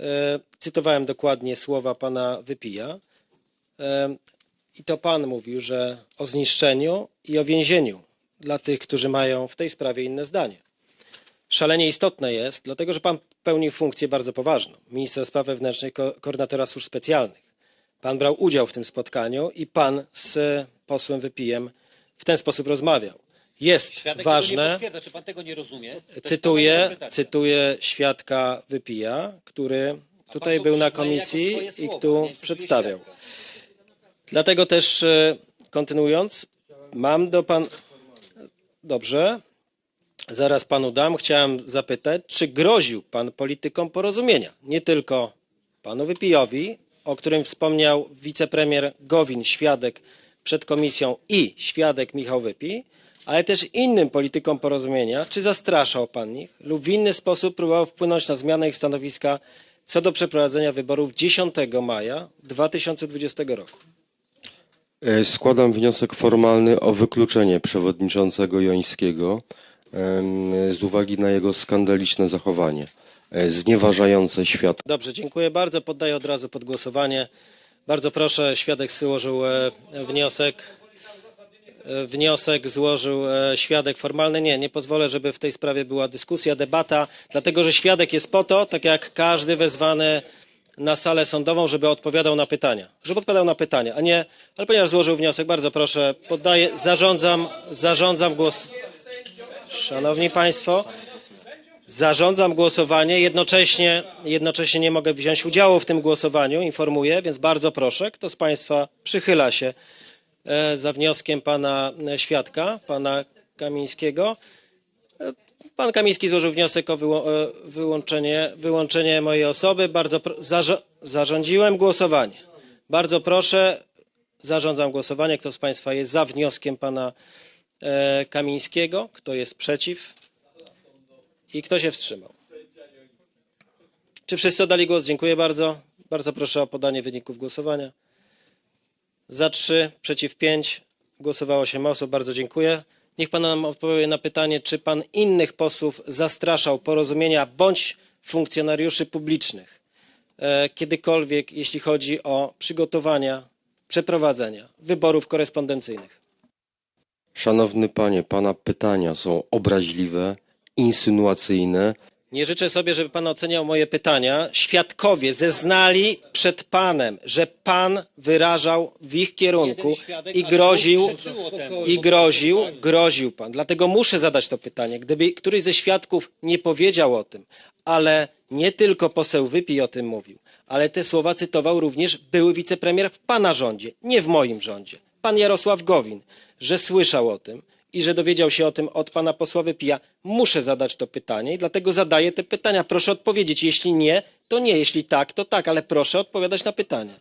E, Cytowałem dokładnie słowa pana Wypija. E, I to pan mówił, że o zniszczeniu i o więzieniu dla tych, którzy mają w tej sprawie inne zdanie. Szalenie istotne jest, dlatego że pan pełnił funkcję bardzo poważną. Ministra spraw wewnętrznych, ko- koordynatora służb specjalnych. Pan brał udział w tym spotkaniu i pan z posłem Wypijem w ten sposób rozmawiał. Jest Świadek ważne. Czy pan tego nie rozumie? Cytuję, cytuję świadka Wypija, który tutaj był na komisji i tu przedstawiał. świadka. Dlatego też e, kontynuując, mam do pan. Dobrze, zaraz panu dam. Chciałem zapytać, czy groził pan politykom porozumienia? Nie tylko panu Wypijowi, o którym wspomniał wicepremier Gowin, świadek przed komisją i świadek Michał Wypij, ale też innym politykom porozumienia. Czy zastraszał pan ich lub w inny sposób próbował wpłynąć na zmianę ich stanowiska co do przeprowadzenia wyborów 10 maja 2020 roku? E, Składam wniosek formalny o wykluczenie przewodniczącego Jońskiego z uwagi na jego skandaliczne zachowanie, e, znieważające świat. Dobrze, dziękuję bardzo. Poddaję od razu pod głosowanie. Bardzo proszę, świadek złożył e, wniosek. Wniosek złożył e, świadek formalny. Nie, nie pozwolę, żeby w tej sprawie była dyskusja, debata, dlatego że świadek jest po to, tak jak każdy wezwany na salę sądową, żeby odpowiadał na pytania. Żeby odpowiadał na pytania, a nie, ale ponieważ złożył wniosek, bardzo proszę, poddaję, zarządzam, zarządzam głos. Szanowni Państwo, Zarządzam głosowanie, jednocześnie, jednocześnie nie mogę wziąć udziału w tym głosowaniu, informuję, więc bardzo proszę, kto z Państwa przychyla się za wnioskiem pana e, świadka, pana Kamińskiego. E, Pan Kamiński złożył wniosek o e, wyłączenie, wyłączenie mojej osoby. Bardzo zarządziłem głosowanie. Bardzo proszę, zarządzam głosowanie. Kto z Państwa jest za wnioskiem pana e, Kamińskiego? Kto jest przeciw? I kto się wstrzymał? Czy wszyscy oddali głos? Dziękuję bardzo. Bardzo proszę o podanie wyników głosowania. Za 3, przeciw 5. Głosowało 8 osób. Bardzo dziękuję. Niech pan nam odpowie na pytanie, czy pan innych posłów zastraszał porozumienia bądź funkcjonariuszy publicznych e, kiedykolwiek, jeśli chodzi o przygotowania, przeprowadzenia wyborów korespondencyjnych. Szanowny panie, pana pytania są obraźliwe, insynuacyjne. Nie życzę sobie, żeby pan oceniał moje pytania. Świadkowie zeznali przed panem, że pan wyrażał w ich kierunku i groził, i groził, groził pan. Dlatego muszę zadać to pytanie. Gdyby któryś ze świadków nie powiedział o tym, ale nie tylko poseł Wypij o tym mówił, ale te słowa cytował również były wicepremier w pana rządzie, nie w moim rządzie. Pan Jarosław Gowin, że słyszał o tym i że dowiedział się o tym od pana posła Wypija. Muszę zadać to pytanie i dlatego zadaję te pytania. Proszę odpowiedzieć. Jeśli nie, to nie. Jeśli tak, to tak, ale proszę odpowiadać na pytania.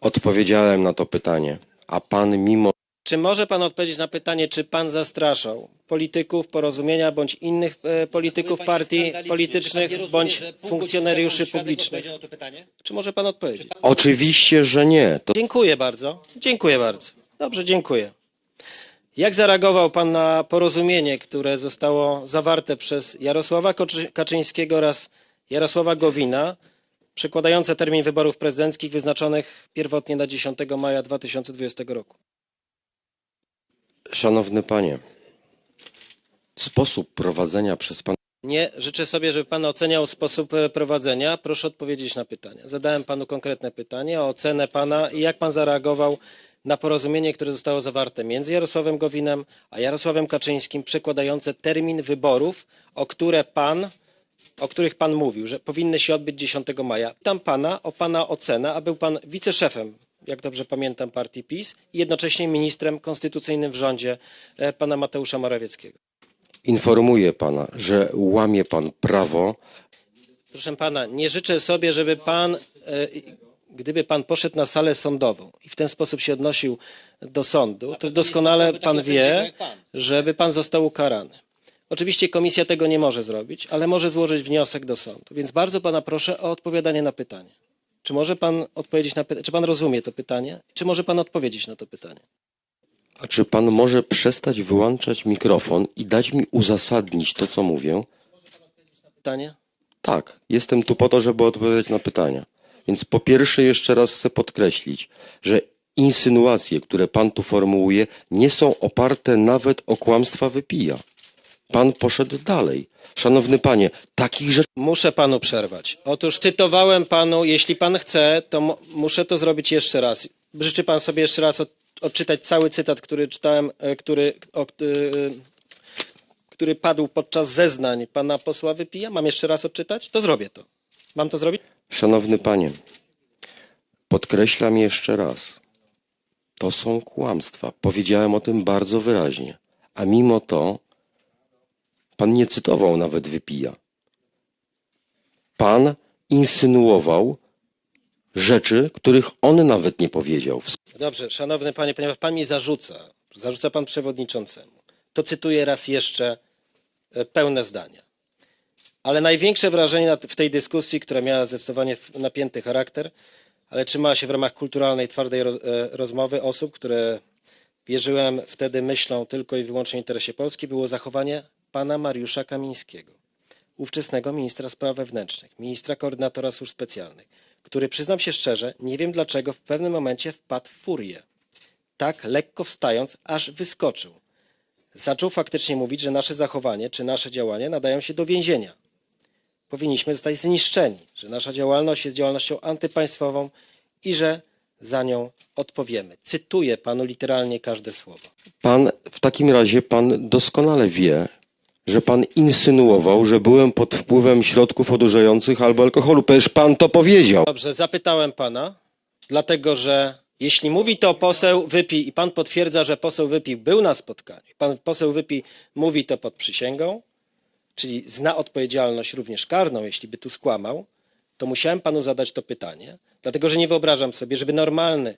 Odpowiedziałem na to pytanie, a pan mimo Czy może pan odpowiedzieć na pytanie, czy pan zastraszał polityków porozumienia bądź innych e, polityków partii politycznych bądź funkcjonariuszy publicznych? odpowiedział na to pytanie? Czy może pan odpowiedzieć? Oczywiście, że nie. To Dziękuję bardzo. Dziękuję bardzo. Dobrze, dziękuję. Jak zareagował pan na porozumienie, które zostało zawarte przez Jarosława Kaczyńskiego oraz Jarosława Gowina, przekładające termin wyborów prezydenckich wyznaczonych pierwotnie na 10 maja 2020 roku? Szanowny panie, sposób prowadzenia przez pana Nie życzę sobie, żeby pan oceniał sposób e, prowadzenia. Proszę odpowiedzieć na pytania. Zadałem panu konkretne pytanie o ocenę pana i jak pan zareagował na porozumienie, które zostało zawarte między Jarosławem Gowinem a Jarosławem Kaczyńskim, przekładające termin wyborów, o które pan, o których pan mówił, że powinny się odbyć 10 maja. Tam pana o pana ocenę, a był pan wiceszefem, jak dobrze pamiętam, partii PiS i jednocześnie ministrem konstytucyjnym w rządzie e, pana Mateusza Morawieckiego. informuje pana, że łamie pan prawo, Proszę pana, nie życzę sobie, żeby pan, e, gdyby pan poszedł na salę sądową i w ten sposób się odnosił do sądu, to doskonale byłby pan wie, żeby pan został ukarany. Oczywiście komisja tego nie może zrobić, ale może złożyć wniosek do sądu. Więc bardzo pana proszę o odpowiadanie na pytanie. Czy może pan odpowiedzieć na pytanie? Czy pan rozumie to pytanie? Czy może pan odpowiedzieć na to pytanie? a czy pan może przestać wyłączać mikrofon i dać mi uzasadnić to, co mówię? Pytanie? Tak, jestem tu po to, żeby odpowiadać na pytania. Więc po pierwsze jeszcze raz chcę podkreślić, że insynuacje, które pan tu formułuje, nie są oparte nawet o kłamstwa wypija. Pan poszedł dalej. Szanowny panie, takich rzeczy Muszę panu przerwać. Otóż cytowałem panu, jeśli pan chce, to muszę to zrobić jeszcze raz. Życzy pan sobie jeszcze raz od, odczytać cały cytat, który czytałem, e, który, o, e, który padł podczas zeznań pana posła Wypija? Mam jeszcze raz odczytać? To zrobię to. Mam to zrobić? Szanowny panie, podkreślam jeszcze raz. To są kłamstwa. Powiedziałem o tym bardzo wyraźnie. A mimo to pan nie cytował nawet wypija. Pan insynuował rzeczy, których on nawet nie powiedział. Dobrze, szanowny panie, ponieważ pan mi zarzuca, zarzuca pan przewodniczącemu, to cytuję raz jeszcze e, pełne zdania. Ale największe wrażenie w tej dyskusji, która miała zdecydowanie napięty charakter, ale trzymała się w ramach kulturalnej, twardej e, rozmowy osób, które wierzyłem wtedy myślą tylko i wyłącznie interesie Polski, było zachowanie pana Mariusza Kamińskiego, ówczesnego ministra spraw wewnętrznych, ministra koordynatora służb specjalnych, który, przyznam się szczerze, nie wiem dlaczego w pewnym momencie wpadł w furię. Tak lekko wstając, aż wyskoczył. Zaczął faktycznie mówić, że nasze zachowanie czy nasze działania nadają się do więzienia. Powinniśmy zostać zniszczeni, że nasza działalność jest działalnością antypaństwową i że za nią odpowiemy. Cytuję panu literalnie każde słowo. Pan, w takim razie pan doskonale wie, że pan insynuował, że byłem pod wpływem środków odurzających albo alkoholu. Przecież pan to powiedział. Dobrze, zapytałem pana, dlatego że jeśli mówi to poseł Wypij i pan potwierdza, że poseł Wypij był na spotkaniu, pan poseł Wypij mówi to pod przysięgą, czyli zna odpowiedzialność również karną, jeśli by tu skłamał, to musiałem panu zadać to pytanie, dlatego że nie wyobrażam sobie, żeby normalny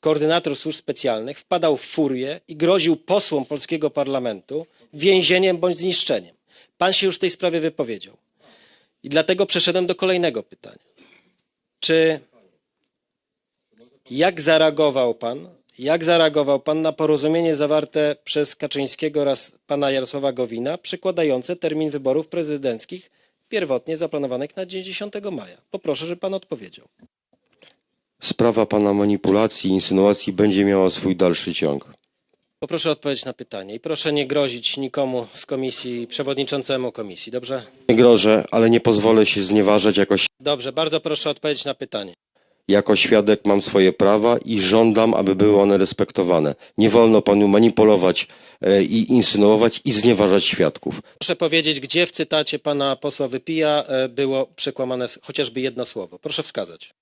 koordynator służb specjalnych wpadał w furię i groził posłom polskiego parlamentu więzieniem bądź zniszczeniem. Pan się już w tej sprawie wypowiedział. I dlatego przeszedłem do kolejnego pytania. Czy jak zareagował pan, jak zareagował pan na porozumienie zawarte przez Kaczyńskiego oraz pana Jarosława Gowina, przekładające termin wyborów prezydenckich pierwotnie zaplanowanych na dzień 10 maja? Poproszę, żeby pan odpowiedział. Sprawa pana manipulacji, insynuacji będzie miała swój dalszy ciąg. Poproszę odpowiedzieć na pytanie i proszę nie grozić nikomu z komisji, przewodniczącemu komisji, dobrze? Nie grożę, ale nie pozwolę się znieważać jako, Dobrze, bardzo proszę odpowiedzieć na pytanie. Jako świadek mam swoje prawa i żądam, aby były one respektowane. Nie wolno panu manipulować e, i insynuować i znieważać świadków. Proszę powiedzieć, gdzie w cytacie pana posła Wypija e, było przekłamane chociażby jedno słowo. Proszę wskazać.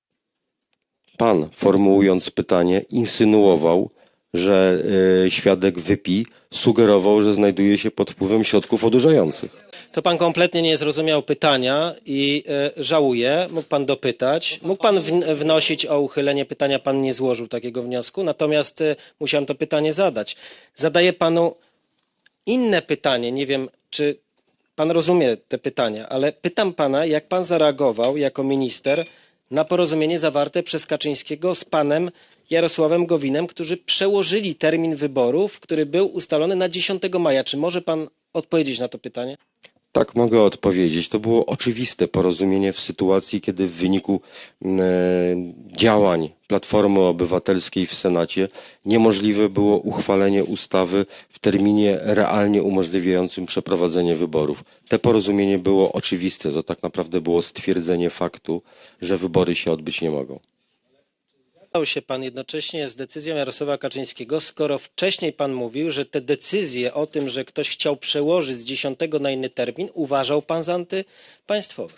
Pan, formułując pytanie, insynuował, że e, świadek wypi sugerował, że znajduje się pod wpływem środków odurzających. To pan kompletnie nie zrozumiał pytania i e, żałuję. Mógł pan dopytać. Mógł pan wn- wnosić o uchylenie pytania. Pan nie złożył takiego wniosku. Natomiast e, musiałem to pytanie zadać. Zadaję panu inne pytanie. Nie wiem, czy pan rozumie te pytania, ale pytam pana, jak pan zareagował jako minister na porozumienie zawarte przez Kaczyńskiego z panem Jarosławem Gowinem, którzy przełożyli termin wyborów, który był ustalony na 10 maja. Czy może pan odpowiedzieć na to pytanie? Tak mogę odpowiedzieć. To było oczywiste porozumienie w sytuacji, kiedy w wyniku e, działań Platformy Obywatelskiej w Senacie niemożliwe było uchwalenie ustawy w terminie realnie umożliwiającym przeprowadzenie wyborów. Te porozumienie było oczywiste. To tak naprawdę było stwierdzenie faktu, że wybory się odbyć nie mogą. Zgadzał się pan jednocześnie z decyzją Jarosława Kaczyńskiego, skoro wcześniej pan mówił, że te decyzje o tym, że ktoś chciał przełożyć z 10 na inny termin, uważał pan za antypaństwowe.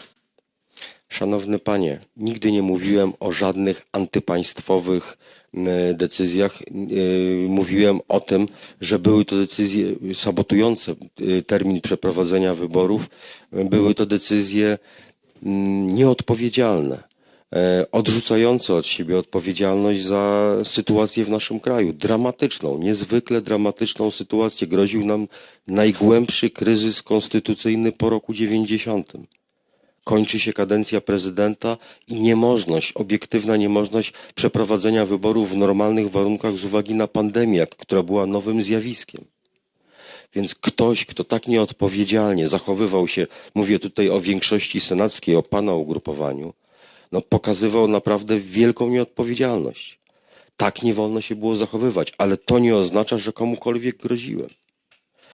Szanowny panie, nigdy nie mówiłem o żadnych antypaństwowych e, decyzjach. E, Mówiłem o tym, że były to decyzje sabotujące e, termin przeprowadzenia wyborów. Były to decyzje mm, nieodpowiedzialne, odrzucające od siebie odpowiedzialność za sytuację w naszym kraju. Dramatyczną, niezwykle dramatyczną sytuację. Groził nam najgłębszy kryzys konstytucyjny po roku 90 kończy się kadencja prezydenta i niemożność, obiektywna niemożność przeprowadzenia wyborów w normalnych warunkach z uwagi na pandemię, która była nowym zjawiskiem. Więc ktoś, kto tak nieodpowiedzialnie zachowywał się, mówię tutaj o większości senackiej, o pana ugrupowaniu, no pokazywał naprawdę wielką nieodpowiedzialność. Tak nie wolno się było zachowywać, ale to nie oznacza, że komukolwiek groziłem.